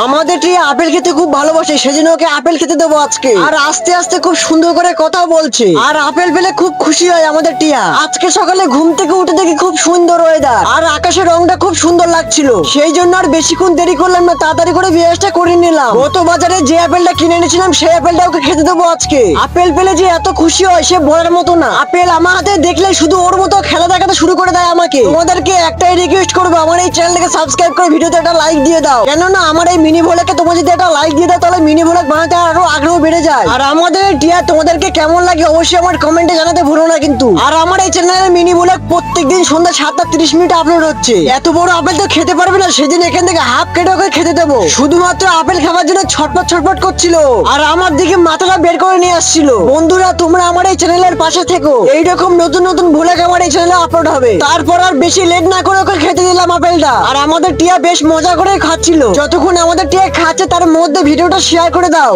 আমাদের টিয়া আপেল খেতে খুব ভালোবাসে, সেজন্য ওকে আপেল খেতে দেবো আজকে। আর আস্তে আস্তে খুব সুন্দর করে কথা বলছে। আর আপেল পেলে খুব খুশি হয় আমাদের টিয়া। আজকে সকালে ঘুম থেকে উঠে দেখি খুব সুন্দর ওয়েদার আর আকাশের রংটা খুব সুন্দর লাগছিল। সেই জন্য আর বেশিক্ষণ দেরি করলাম না তাড়াতাড়ি করে বিয়েসটা করে নিলাম। গত বাজারে যে আপেলটা কিনে এনেছিলাম সেই আপেলটা ওকে খেতে দেবো আজকে। আপেল পেলে যে এত খুশি হয় সে বলার মতো না। আপেল আমার হাতে দেখলে শুধু ওর মতো খেলা দেখাতে শুরু করে দেয় আমাকে। তোমাদেরকে একটাই রিকোয়েস্ট করব আমার এই চ্যানেলটাকে সাবস্ক্রাইব করে ভিডিওতে একটা লাইক দিয়ে দাও। কেননা আমার এই মিনি ভোলাকে তোমার যদি একটা লাইক দিয়ে দাও তাহলে মিনি ভোলাক বানাতে আরও আগ্রহ বেড়ে যায়। আর আমাদের টিয়া তোমাদেরকে কেমন লাগে অবশ্যই আমার কমেন্টে জানাতে ভুলো না কিন্তু। আর আমার এই চ্যানেলের মিনি ভোলাক প্রত্যেকদিন সন্ধ্যা সাতটা তিরিশ মিনিট আপলোড হচ্ছে। এত বড় আপেল তো খেতে পারবে না, সেদিন এখান থেকে হাফ কেটে ওকে খেতে দেবো। শুধুমাত্র আপেল খাবার জন্য ছটপট ছটপট করছিল। আর আমার দিকে মাথাটা বের করে নিয়ে আসছিল। বন্ধুরা, তোমরা আমার এই চ্যানেলের পাশে থেকো। এইরকম নতুন নতুন ভুলে খাবার এই চ্যানেলে আপলোড হবে। তারপর আর বেশি লেট না করে ওকে খেতে দিলাম আপেলটা। আর আমাদের টিয়া বেশ মজা করে খাচ্ছিল। যতক্ষণ আমাদের টিয়া খাচ্ছে, তার মধ্যে ভিডিওটা শেয়ার করে দাও।